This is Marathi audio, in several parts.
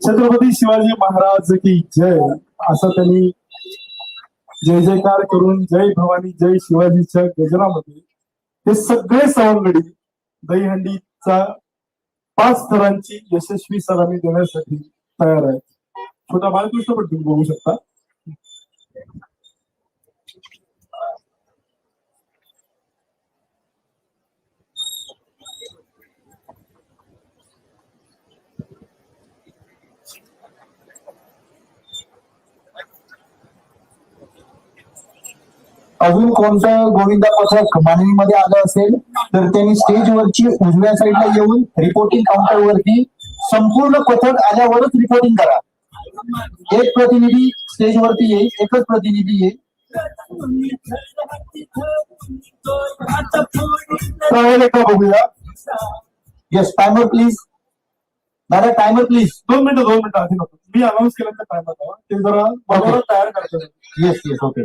छत्रपती शिवाजी महाराज की जय. असं त्यांनी जय जयकार करून जय भवानी जय शिवाजीच्या गजरामध्ये हे सगळे सवंगडी दहीहंडीचा पाच स्तरांची यशस्वी सलामी देण्यासाठी तयार आहेत. छोटा बाळकृष्ण पण तुम्ही बघू शकता. अजून कोणतं गोविंदा पथक माननीमध्ये आलं असेल तर त्यांनी स्टेजवरची उजव्या साईडला येऊन रिपोर्टिंग काउंटरवरती संपूर्ण पथक आल्यावरच रिपोर्टिंग करा. एक प्रतिनिधी स्टेजवरती येईल एकच प्रतिनिधी येईल. बघूया. येस टायमर प्लीज दादा टायमर प्लीज दोन मिनिटं दोन मिनिटं आधी नको. मी अनाऊन्स केल्याच्या टायमात ते जरा बरोबर तयार करतो. येस येस ओके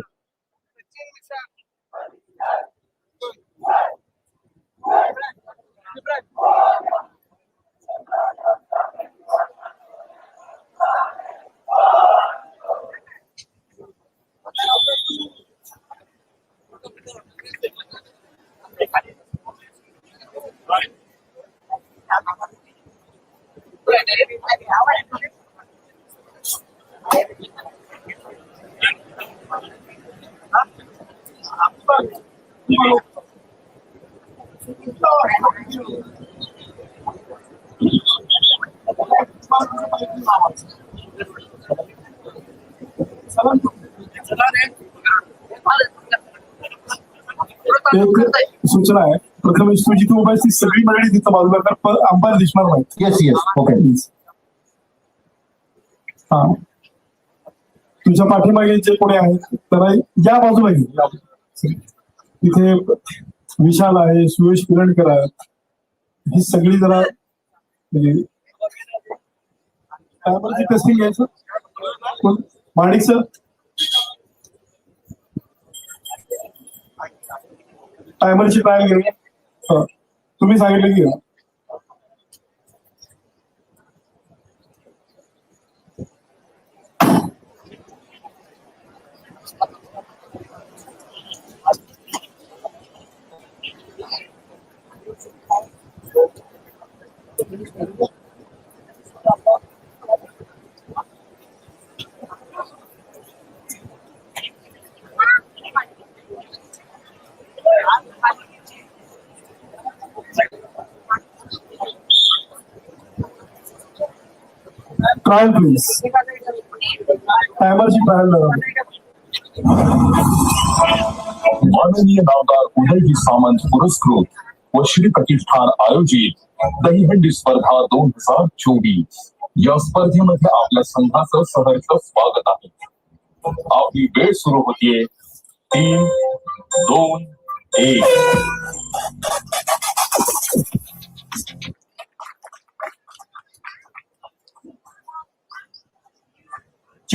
सूचना आहे. प्रथमेश तू जिथे उभा ती सगळी मंडळी तिथं बाजूला पण अंपायर दिसणार नाहीत येस येस ओके प्लीज हा. तुझ्या पाठीमागे जे कोणी आहेत. तर या बाजूला घे तिथे विशाल आहे सुरेश किरणकर आहेत. ही सगळी जरा म्हणजे काय बरं टेस्टिंग घ्यायचं माणिक सर टायमरची ट्रायल घेऊया तुम्ही सांगितलं की ट्रायल प्लीज टायमरची ट्रायल माननीय नामदार उदयजी सामंत पुरस्कृत व श्री प्रतिष्ठान आयोजित दहीहंडी स्पर्धा दोन हज़ार चोवीस. या स्पर्धेमध्ये आपल्या संघाचं सहर्ष स्वागत आहे. आपली वेळ सुरू होतीये. तीन, दोन, एक.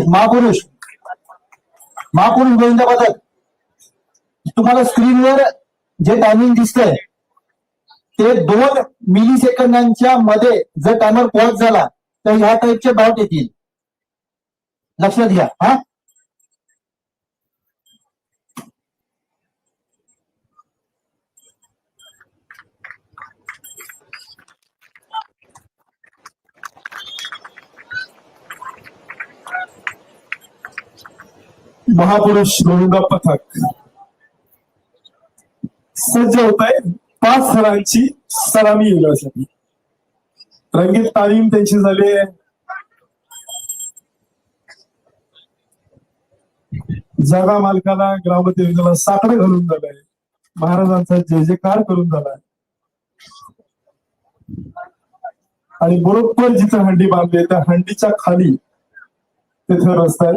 महापुरुष महापुरुष गोविंदा पथक तुम्हाला स्क्रीनवर जे टायमिंग दिसतंय ते दोन मिली सेकंदांच्या मध्ये जर टायमर पॉज झाला तर ह्या टाईपचे डाऊट येतील. लक्षात घ्या हा? महापुरुष गोविंदा पथक सज्ज होत आहे. पाच सरांची सलामी युनिव्हर्सिटी रंगीत तालीम त्यांची झाली आहे. जागा मालकाला ग्रामदेवतेला साकडे घालून झालंय महाराजांचा जे जेकार करून झालाय आणि बरोबर जिथं हंडी बांधली त्या हंडीच्या खाली तिथे रस्ता आहे.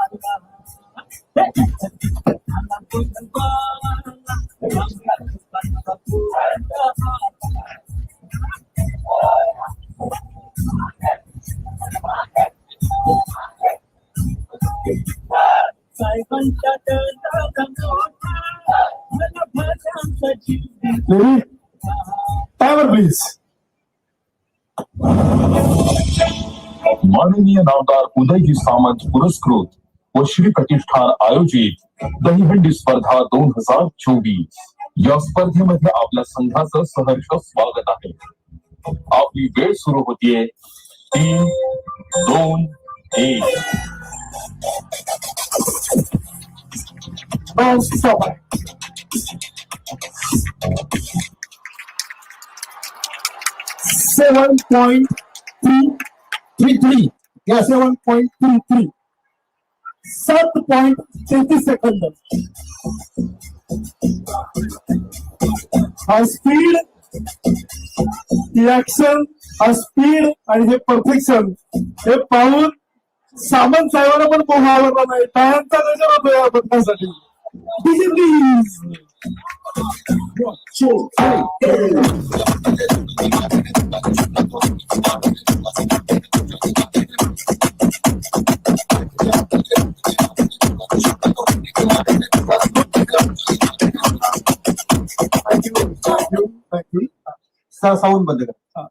प्लीज़ माननीय नामदार उदयजी सामंत पुरस्कृत व श्री प्रतिष्ठान आयोजित दहीहंडी स्पर्धा दोन हज़ार चोवीस. या स्पर्धेमध्ये आपल्या संघाचं सहर्ष स्वागत आहे. आपली वेळ सुरू होतीये. तीन, दोन, एक. 7.33 या 7.33 सात पॉइंट तैतीस सेकंड हा स्पीड रिॲक्शन हा स्पीड आणि हे परफेक्शन हे पाहून सामंत साहेबांना पण बोलू आवडला नाही टाळ्यांचा नजर होतो या बदलासाठी प्लीज साऊंड बंद करा.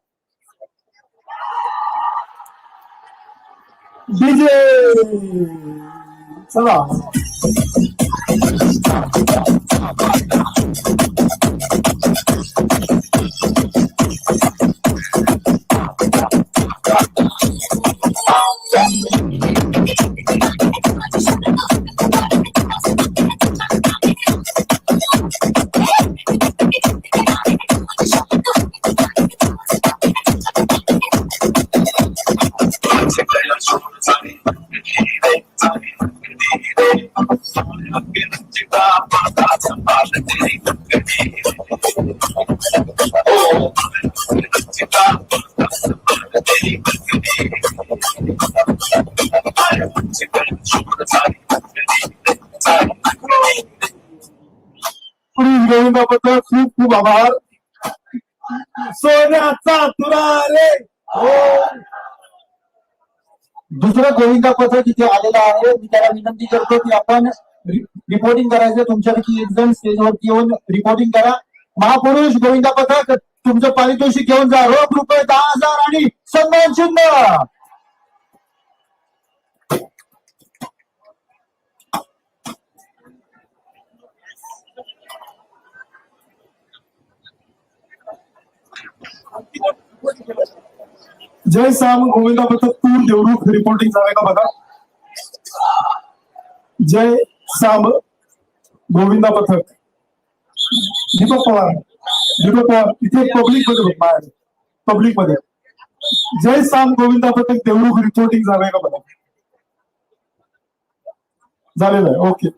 डीजे! चला. प्लीज खूप खूप आभार. सोन्याचा तुरा रे. हो. दुसरं गोविंदा पथक इथे आलेलं आहे. मी त्याला विनंती करतो की आपण रिपोर्टिंग करायचं तुमच्यापैकी एक जण स्टेजवरती येऊन रिपोर्टिंग करा. महापुरुष गोविंदा पथक तुमचं पारितोषिक घेऊन जा. रोख रुपये दहा हजार आणि सन्मान चिन्ह. जय साम गोविंदा पथक तूर देवरुख रिपोर्टिंग झालंय का बघा? जय साम गोविंदा पथक दीपक पवार दीपक पवार इथे पब्लिकमध्ये बाहेर पब्लिकमध्ये. जय साम गोविंदा पथक देवरुख रिपोर्टिंग झालंय का बघा? झालेलं आहे ओके.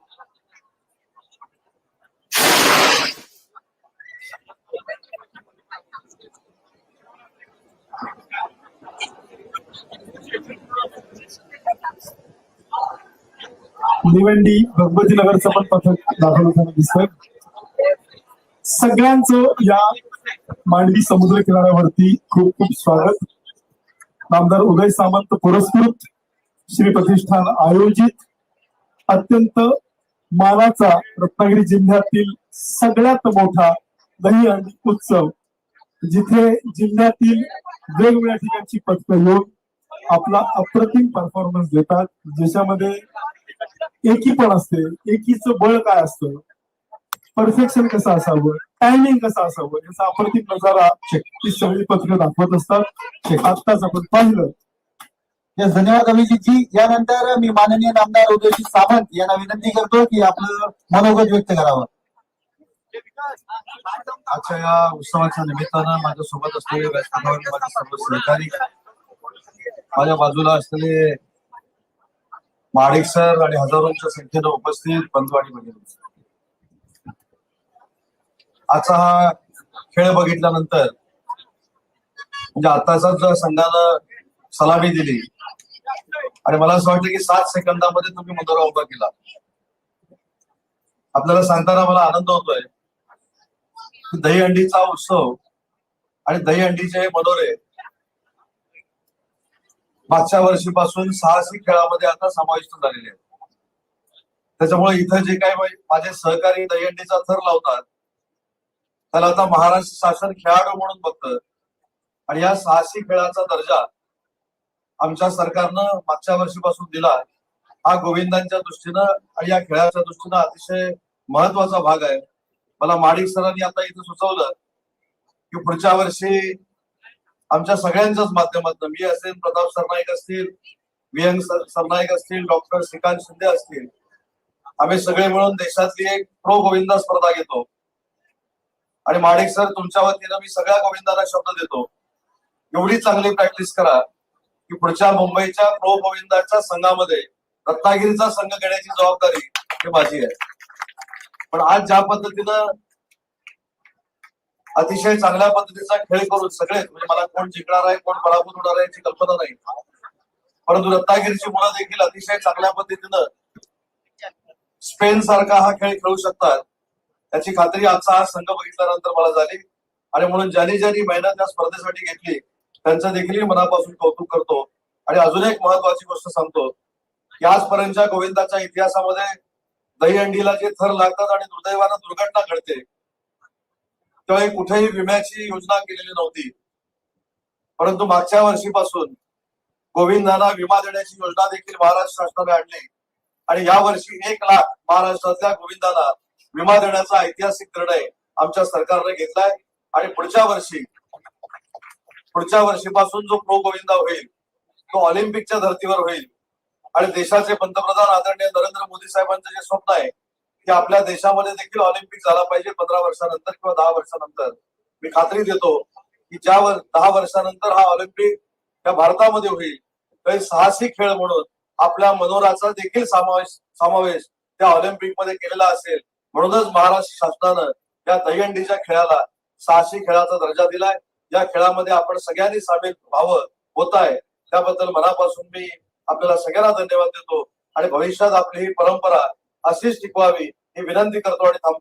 भिवंडी भगवती नगरचं पण पथक दाखल होताना दिसतंय. सगळ्यांचं या मांडवी समुद्र किनाऱ्यावरती खूप खूप स्वागत. नामदार उदय सामंत पुरस्कृत श्री प्रतिष्ठान आयोजित अत्यंत मानाचा रत्नागिरी जिल्ह्यातील सगळ्यात मोठा दहीहंडी उत्सव जिथे जिल्ह्यातील वेगवेगळ्या ठिकाणची पथकं येऊन आपला अप्रतिम परफॉर्मन्स देतात. ज्याच्यामध्ये एकी पण असते. एकीचं बळ काय असतं? परफेक्शन कसं असावं? टायमिंग कसं असावं? याचा अप्रतिम नजारा ही सगळी पत्रं दाखवत असतात. आत्ताच आपण पाहिलं. येस धन्यवाद अभिजितजी. यानंतर मी माननीय नामदार उदयजी सामंत यांना विनंती करतो की आपलं मनोगत व्यक्त करावं. आजच्या या उत्सवाच्या निमित्तानं माझ्या सोबत असलेले माझे सर्व सहकारी माझ्या बाजूला असलेले महाडिक सर आणि हजारोंच्या संख्येनं उपस्थित बंधू आणि भगिनी आजचा हा खेळ बघितल्यानंतर म्हणजे आताचा जर संघानं सलामी दिली आणि मला असं वाटतं की सात सेकंदामध्ये तुम्ही मनोरा उभा केला. आपल्याला सांगताना मला आनंद होतोय दही दहीहंडीचा उत्सव आणि दहीहंडीचे हे मनोरे मागच्या वर्षीपासून साहसी खेळामध्ये आता समाविष्ट झालेले आहेत. त्याच्यामुळे इथं जे काही माझे सहकारी दहीहंडीचा थर लावतात त्याला आता महाराष्ट्र शासन खेळाडू म्हणून बघतं. आणि या साहसी खेळाचा दर्जा आमच्या सरकारनं मागच्या वर्षीपासून दिला. हा गोविंदांच्या दृष्टीनं आणि या खेळाच्या दृष्टीनं अतिशय महत्त्वाचा भाग आहे. मला माडिक सरांनी आता इथं सुचवलं की पुढच्या वर्षी आमच्या सगळ्यांच्याच माध्यमातून. मी असेल प्रताप सरनाईक असतील विहंग सर- सरनाईक असतील डॉक्टर श्रीकांत शिंदे असतील. आम्ही सगळे मिळून देशातली एक प्रो गोविंदा स्पर्धा घेतो. आणि माणिक सर तुमच्या वतीनं मी सगळ्या गोविंदाला शब्द देतो. एवढी चांगली प्रॅक्टिस करा की पुढच्या मुंबईच्या प्रो गोविंदाच्या संघामध्ये रत्नागिरीचा संघ घेण्याची जबाबदारी ही माझी आहे. पण आज ज्या पद्धतीनं अतिशय चांगल्या पद्धतीचा खेळ करून सगळेच म्हणजे मला कोण जिंकणार आहे कोण पराभूत होणार आहे याची कल्पना नाही. परंतु रत्नागिरीची मुलं देखील अतिशय चांगल्या पद्धतीनं स्पेन सारखा हा खेळ खेळू शकतात. त्याची खात्री आजचा हा संघ बघितल्यानंतर मला झाली. आणि म्हणून ज्यांनी ज्यांनी मेहनत या स्पर्धेसाठी घेतली त्यांचं देखील मनापासून कौतुक करतो. आणि अजून एक महत्वाची गोष्ट सांगतो. की आजपर्यंतच्या गोविंदाच्या इतिहासामध्ये दहीहंडीला जे थर लागतात आणि दुर्दैवानं दुर्घटना घडते तेव्हा कुठेही विम्याची योजना केलेली नव्हती. परंतु मागच्या वर्षीपासून गोविंदांना विमा देण्याची योजना देखील महाराष्ट्र शासनाने आणली. आणि या वर्षी एक लाख महाराष्ट्रातल्या गोविंदांना विमा देण्याचा ऐतिहासिक निर्णय आमच्या सरकारने घेतलाय. आणि पुढच्या वर्षी पुढच्या वर्षीपासून जो प्रो गोविंदा होईल तो ऑलिम्पिकच्या धर्तीवर होईल. आणि देशाचे पंतप्रधान आदरणीय नरेंद्र मोदी साहेबांचं जे स्वप्न आहे की आपल्या देशामध्ये देखील ऑलिम्पिक झाला पाहिजे पंधरा वर्षानंतर किंवा दहा वर्षानंतर. मी खात्री देतो की ज्या वर दहा वर्षानंतर हा ऑलिम्पिक या भारतामध्ये होईल तर साहसी खेळ म्हणून आपल्या मनोराचा देखील समावेश समावेश त्या ऑलिम्पिकमध्ये केलेला असेल. म्हणूनच महाराष्ट्र शासनानं या दहीहंडीच्या खेळाला साहसी खेळाचा दर्जा दिलाय. या खेळामध्ये आपण सगळ्यांनी सामील व्हावं होत आहे त्याबद्दल मनापासून मी आपल्याला सगळ्यांना धन्यवाद देतो. आणि भविष्यात आपली ही परंपरा अशीच टिकवावी ही विनंती करतो आणि थांबतो.